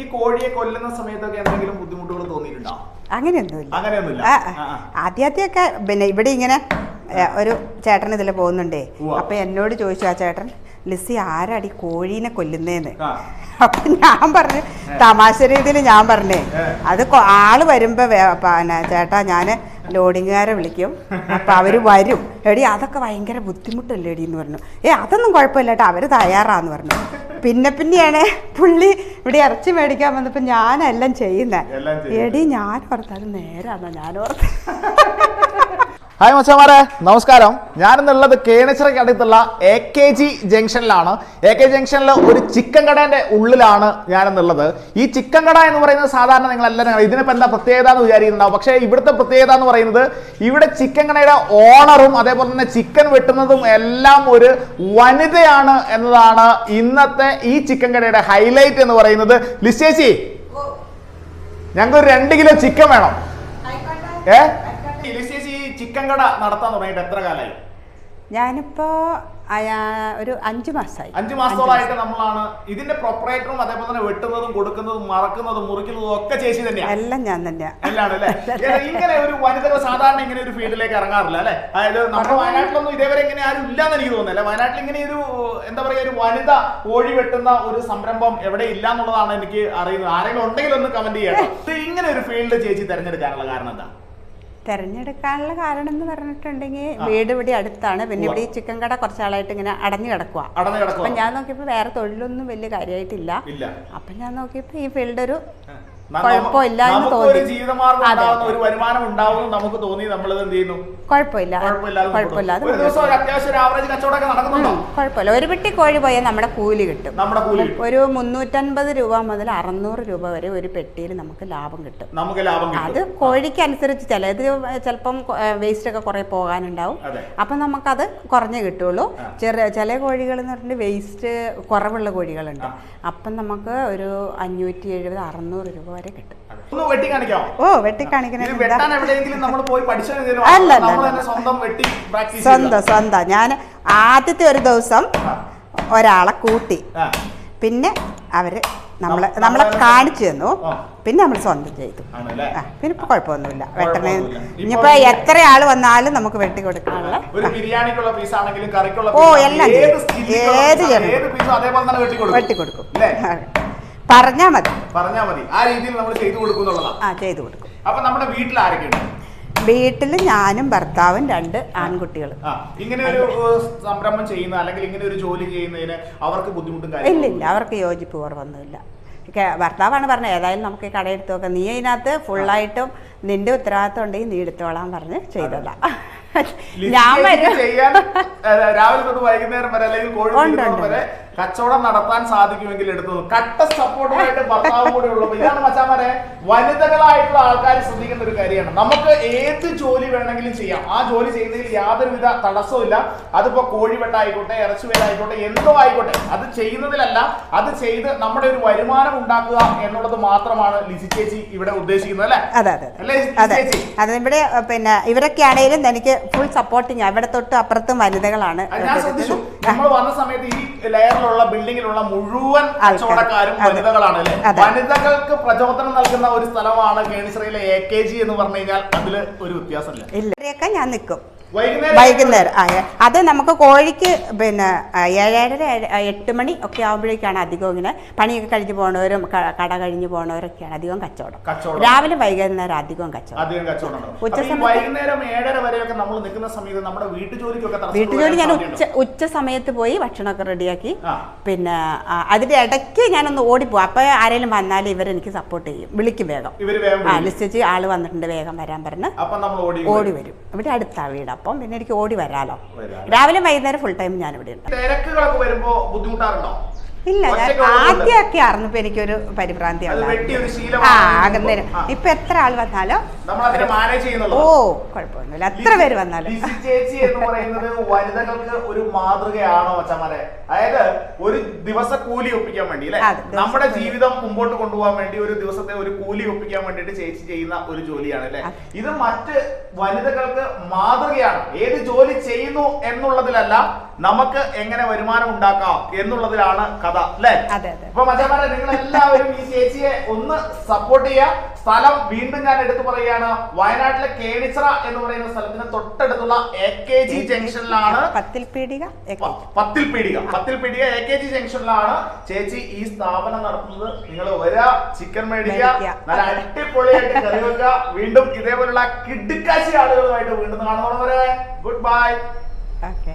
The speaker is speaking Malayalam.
ഈ കോഴിയെ കൊല്ലുന്ന സമയത്തൊക്കെ എന്തെങ്കിലും ബുദ്ധിമുട്ടുകൾ തോന്നിയിട്ടുണ്ടോ? അങ്ങനെയൊന്നുമില്ല. അങ്ങനെയൊന്നുമില്ല. ആദ്യാദ്യമൊക്കെ പിന്നെ ഇവിടെ ഇങ്ങനെ ഒരു ചേട്ടൻ ഇതിൽ പോകുന്നുണ്ടേ. അപ്പൊ എന്നോട് ചോദിച്ചു ആ ചേട്ടൻ ലിസി ആരാടി കോഴീനെ കൊല്ലുന്നേന്ന്. അപ്പൊ ഞാൻ പറഞ്ഞു തമാശ രീതിയിൽ ഞാൻ പറഞ്ഞേ അത് ആൾ വരുമ്പോ പിന്നെ ചേട്ടാ ഞാൻ ലോഡിങ്ങുകാരെ വിളിക്കും. അപ്പോൾ അവർ വരും. എടി അതൊക്കെ ഭയങ്കര ബുദ്ധിമുട്ടല്ലേ എടി എന്ന് പറഞ്ഞു. ഏ അതൊന്നും കുഴപ്പമില്ല കേട്ടോ അവർ തയ്യാറാന്ന് പറഞ്ഞു. പിന്നെ പിന്നെയാണ് പുള്ളി ഇവിടെ ഇറച്ചി മേടിക്കാൻ വന്നപ്പോൾ ഞാനെല്ലാം ചെയ്യുന്നത്. എടി ഞാൻ ഓർത്ത് അത് നേരാന്നോ? ഞാൻ ഓർത്ത് ഹായ് മച്ചമാരെ. നമസ്കാരം. ഞാനിന്നുള്ളത് കേണിച്ചിറയ്ക്ക് അടുത്തുള്ള എ കെ ജി ജംഗ്ഷനിലാണ്. എ കെ ജംഗ്ഷനിൽ ഒരു ചിക്കൻ കടേന്റെ ഉള്ളിലാണ് ഞാനിന്നുള്ളത്. ഈ ചിക്കൻ കട എന്ന് പറയുന്നത് സാധാരണ നിങ്ങൾ എല്ലാവരും. ഇതിനിപ്പോൾ എന്താ പ്രത്യേകത എന്ന് വിചാരിക്കുന്നുണ്ടാവും. പക്ഷേ ഇവിടുത്തെ പ്രത്യേകത എന്ന് പറയുന്നത് ഇവിടെ ചിക്കൻ കടയുടെ ഓണറും അതേപോലെ തന്നെ ചിക്കൻ വെട്ടുന്നതും എല്ലാം ഒരു വനിതയാണ് എന്നതാണ് ഇന്നത്തെ ഈ ചിക്കൻ കടയുടെ ഹൈലൈറ്റ് എന്ന് പറയുന്നത്. ലിസ്റ്റേച്ചി ഞങ്ങൾക്ക് ഒരു രണ്ട് കിലോ ചിക്കൻ വേണം. ഏ? ലിസ്റ്റേച്ചി ചിക്കൻ കട നടത്താൻ തുടങ്ങിയിട്ട് എത്ര കാലമായി ഞാനിപ്പോ ഒരു അഞ്ചു മാസമായി അഞ്ചു മാസത്തോളായിട്ട് നമ്മളാണ് ഇതിന്റെ പ്രൊപ്പറേറ്ററും അതേപോലെ തന്നെ വെട്ടുന്നതും കൊടുക്കുന്നതും മറക്കുന്നതും മുറിക്കുന്നതും ഒക്കെ ചേച്ചി തന്നെയാണ് എല്ലാം ഞാൻ തന്നെയാണ് എല്ലാം അല്ലേ? ഇങ്ങനെ ഒരു വനിതകൾ സാധാരണ ഇങ്ങനെ ഒരു ഫീൽഡിലേക്ക് ഇറങ്ങാറില്ല അല്ലെ? അതായത് നമ്മുടെ വയനാട്ടിലൊന്നും ഇതേവരെ ഇങ്ങനെ ആരും ഇല്ലാന്ന് എനിക്ക് തോന്നുന്നില്ല. വയനാട്ടിൽ ഇങ്ങനെ ഒരു എന്താ പറയാ ഒരു വനിത കോഴി വെട്ടുന്ന ഒരു സംരംഭം എവിടെ ഇല്ല എന്നുള്ളതാണ് എനിക്ക് അറിയുന്നത്. ആരെങ്കിലും ഉണ്ടെങ്കിൽ ഒന്ന് കമന്റ് ചെയ്യണം ഇങ്ങനെ ഒരു ഫീൽഡ് ചേച്ചി തിരഞ്ഞെടുക്കാനുള്ള കാരണം എന്താ? തെരഞ്ഞെടുക്കാനുള്ള കാരണം എന്ന് പറഞ്ഞിട്ടുണ്ടെങ്കിൽ വീട് ഇവിടെ അടുത്താണ്. പിന്നെ ഇവിടെ ഈ ചിക്കൻ കട കുറച്ചാളായിട്ട് ഇങ്ങനെ അടഞ്ഞു കിടക്കുക അപ്പൊ ഞാൻ നോക്കിയപ്പോ വേറെ തൊഴിലൊന്നും വലിയ കാര്യമായിട്ടില്ല. അപ്പൊ ഞാൻ നോക്കിയപ്പോ ഈ ഫീൽഡ് ഒരു കുഴപ്പമില്ല എന്ന് തോന്നി. ജീവിതമാർഗം ഒരു വരുമാനം ഉണ്ടാവും നമുക്ക് തോന്നി. നമ്മൾ എന്ത് ചെയ്യുന്നു? കുഴപ്പമില്ല. ഒരു കുഴപ്പമില്ല. പെട്ടി കോഴി പോയാൽ നമ്മുടെ കൂലി കിട്ടും. ഒരു മുന്നൂറ്റൻപത് രൂപ മുതൽ അറുന്നൂറ് രൂപ വരെ ഒരു പെട്ടിയിൽ നമുക്ക് ലാഭം കിട്ടും. നമുക്ക് ലാഭം അത് കോഴിക്ക് അനുസരിച്ച് ചിലത് ചിലപ്പം വേസ്റ്റ് ഒക്കെ കുറെ പോകാനുണ്ടാവും. അപ്പൊ നമുക്കത് കുറഞ്ഞു കിട്ടുള്ളൂ. ചെറിയ ചില കോഴികൾ എന്ന് പറഞ്ഞിട്ട് വേസ്റ്റ് കുറവുള്ള കോഴികളുണ്ട്. അപ്പം നമുക്ക് ഒരു അഞ്ഞൂറ്റി എഴുപത് അറുന്നൂറ് രൂപ വരെ കിട്ടും. ഒന്ന് വെട്ടി കാണിക്കാമോ ഓ വെട്ടിക്കാണിക്കണ ഇത് വെട്ടാൻ എവിടെയെങ്കിലും നമ്മൾ പോയി പഠിച്ചോ അല്ല, സ്വന്തം വെട്ടി പ്രാക്ടീസ് സ്വന്തം സ്വന്തം. ഞാൻ ആദ്യത്തെ ഒരു ദിവസം ഒരാളെ കൂട്ടി. പിന്നെ അവർ നമ്മളെ നമ്മ- നമ്മളെ കാണിച്ചു തന്നു. പിന്നെ നമ്മൾ സ്വന്തം ചെയ്തു. പിന്നെ ഇപ്പൊ കുഴപ്പമൊന്നുമില്ല. വെട്ടണേ. ഇനിയിപ്പോ എത്ര ആൾ വന്നാലും നമുക്ക് വെട്ടി കൊടുക്കാനുള്ള ഓ, എല്ലാം ഏത് ചെയ്യണം. വെട്ടി കൊടുക്കും. വെട്ടി പറഞ്ഞാ മതി. പറഞ്ഞാ മതി. ആ രീതിയിൽ നമ്മൾ ചെയ്തു കൊടുക്കും ആ ചെയ്തു കൊടുക്കും. അപ്പൊ നമ്മുടെ വീട്ടിൽ ആരൊക്കെയുണ്ട്? വീട്ടിൽ ഞാനും ഭർത്താവും രണ്ട് ആൺകുട്ടികൾ ഇങ്ങനെ ഒരു സംരംഭം ചെയ്യുന്ന അല്ലെങ്കിൽ ഇങ്ങനെ ഒരു ജോലി ചെയ്യുന്നതിന് അവർക്ക് ബുദ്ധിമുട്ടും ഇല്ല ഇല്ല അവർക്ക് യോജിപ്പ് കുറവൊന്നുമില്ല. ഭർത്താവാണ് പറഞ്ഞത് ഏതായാലും നമുക്ക് ഈ കടയെടുത്ത് നോക്കാം നീ അതിനകത്ത് ഫുള്ളായിട്ടും നിന്റെ ഉത്തരവാദിത്വം ഉണ്ടെങ്കിൽ നീ എടുത്തോളാൻ പറഞ്ഞ് ചെയ്തതാ. ഞാൻ രാവിലെ തൊട്ട് വൈകുന്നേരം വരെ അല്ലെങ്കിൽ വരെ കച്ചവടം നടത്താൻ സാധിക്കുമെങ്കിൽ എടുത്തു കട്ട സപ്പോർട്ടുമായിട്ട് ഭർത്താവ് കൂടെ ഉള്ളപ്പോൾ ഇതാണ് മച്ചാമാരെ വനിതകളായിട്ടുള്ള ആൾക്കാർ ശ്രദ്ധിക്കേണ്ട ഒരു കാര്യമാണ്. നമുക്ക് ഏത് ജോലി വേണമെങ്കിലും ചെയ്യാം. ആ ജോലി ചെയ്യുന്നതിൽ യാതൊരുവിധ തടസ്സവും ഇല്ല. അതിപ്പോ കോഴിവെട്ടായിക്കോട്ടെ ഇറച്ചുവേലായിക്കോട്ടെ ഇറച്ചി വേലായിക്കോട്ടെ എന്തോ ആയിക്കോട്ടെ. അത് ചെയ്യുന്നതിലല്ല അത് ചെയ്ത് നമ്മുടെ ഒരു വരുമാനം ഉണ്ടാക്കുക എന്നുള്ളത് മാത്രമാണ് ലിസി ചേച്ചി ഇവിടെ ഉദ്ദേശിക്കുന്നത് അല്ലേ? അതെ അതെ അതെ. അതെ. ഇവിടെ പിന്നെ ഇവരൊക്കെ ആണെങ്കിലും എനിക്ക് ഫുൾ സപ്പോർട്ടിങ് ഇവിടെ തൊട്ട് അപ്പുറത്തും വനിതകളാണ് ഞാൻ ശ്രദ്ധിച്ചു. നമ്മൾ വന്ന സമയത്ത് ഈ ലെയറിലുള്ള ബിൽഡിങ്ങിലുള്ള മുഴുവൻ. കച്ചവടക്കാരും വനിതകളാണ് അല്ലെ? വനിതകൾക്ക് പ്രചോദനം നൽകുന്ന ഒരു സ്ഥലമാണ് കേണിശ്രയിലെ എ കെ ജി എന്ന് പറഞ്ഞു കഴിഞ്ഞാൽ അതിൽ ഒരു വ്യത്യാസമില്ല. ഞാൻ നിൽക്കും. വൈകുന്നേരം ആ അത് നമുക്ക് കോഴിക്ക് പിന്നെ ഏഴര എട്ട് മണി ഒക്കെ ആകുമ്പോഴേക്കാണ് അധികം ഇങ്ങനെ പണിയൊക്കെ കഴിഞ്ഞ് പോണവരും കട കഴിഞ്ഞ് പോണവരൊക്കെയാണ് അധികം കച്ചവടം. രാവിലെ വൈകുന്നേരം അധികം കച്ചവടം. ഉച്ച വീട്ടുജോലി ഞാൻ ഉച്ച ഉച്ച സമയത്ത് പോയി ഭക്ഷണമൊക്കെ റെഡിയാക്കി. പിന്നെ അതിന്റെ ഇടയ്ക്ക് ഞാനൊന്ന് ഓടിപ്പോ അപ്പൊ ആരെങ്കിലും വന്നാലും ഇവരെനിക്ക് സപ്പോർട്ട് ചെയ്യും. വിളിക്കും വേഗം. ആ. ലിസ്റ്റ് ആൾ വന്നിട്ടുണ്ട് വേഗം വരാൻ പറഞ്ഞ് ഓടി വരും. ഇവിടെ അടുത്താ വീട്. അപ്പം പിന്നെ എനിക്ക് ഓടി വരാലോ. രാവിലെ വൈകുന്നേരം ഫുൾ ടൈം ഞാൻ ഇവിടെ ഉണ്ട് ഇല്ല ഞാൻ ആദ്യമൊക്കെ ആയിരുന്നു എനിക്കൊരു പരിഭ്രാന്തി ഉണ്ടായിരുന്നു. ആ ആ. ഇപ്പൊ എത്ര ആൾ വന്നാലോ നമ്മൾ അതിനെ മാനേജ് ചെയ്യുന്നുള്ളൂ. ഓ കുഴപ്പമൊന്നുമില്ല. പേര് വന്നാലും. ചേച്ചി എന്ന് പറയുന്നത് വനിതകൾക്ക് ഒരു മാതൃകയാണോ അച്ഛമാരെ അതായത് ഒരു ദിവസ കൂലി ഒപ്പിക്കാൻ വേണ്ടി അല്ലെ? നമ്മുടെ ജീവിതം മുമ്പോട്ട് കൊണ്ടുപോകാൻ വേണ്ടി ഒരു ദിവസത്തെ ഒരു കൂലി ഒപ്പിക്കാൻ വേണ്ടിയിട്ട് ചേച്ചി ചെയ്യുന്ന ഒരു ജോലിയാണ് അല്ലെ? ഇത് മറ്റ് വനിതകൾക്ക് മാതൃകയാണ്. ഏത് ജോലി ചെയ്യുന്നു എന്നുള്ളതിലല്ല നമുക്ക് എങ്ങനെ വരുമാനം ഉണ്ടാക്കാം എന്നുള്ളതിലാണ് കഥ അല്ലെ. അപ്പൊ മച്ചാമാരെ നിങ്ങൾ എല്ലാവരും ഈ ചേച്ചിയെ ഒന്ന് സപ്പോർട്ട് ചെയ്യുക. സ്ഥലം വീണ്ടും ഞാൻ എടുത്തു പറയുകയാണ് വയനാട്ടിലെ കേണിച്ചിറ എന്ന് പറയുന്ന സ്ഥലത്തിന് തൊട്ടടുത്തുള്ള എ കെ ജി ജംഗ്ഷനിലാണ്. പത്തിൽ പീടിക പത്തിൽ പീടിക പത്തിൽ പീടിക എ കെ ജി ജംഗ്ഷനിലാണ്. ചേച്ചി ഈ സ്ഥാപനം നടത്തുന്നത്. നിങ്ങൾ വരാ ചിക്കൻ മേടിക്കുക. നല്ല അടിപൊളിയായിട്ട് കറി വെക്കുക. വീണ്ടും ഇതേപോലുള്ള കിടുക്കാശി ആളുകളുമായിട്ട് വീണ്ടും കാണുന്നവരെ ഗുഡ് ബൈ ഓക്കെ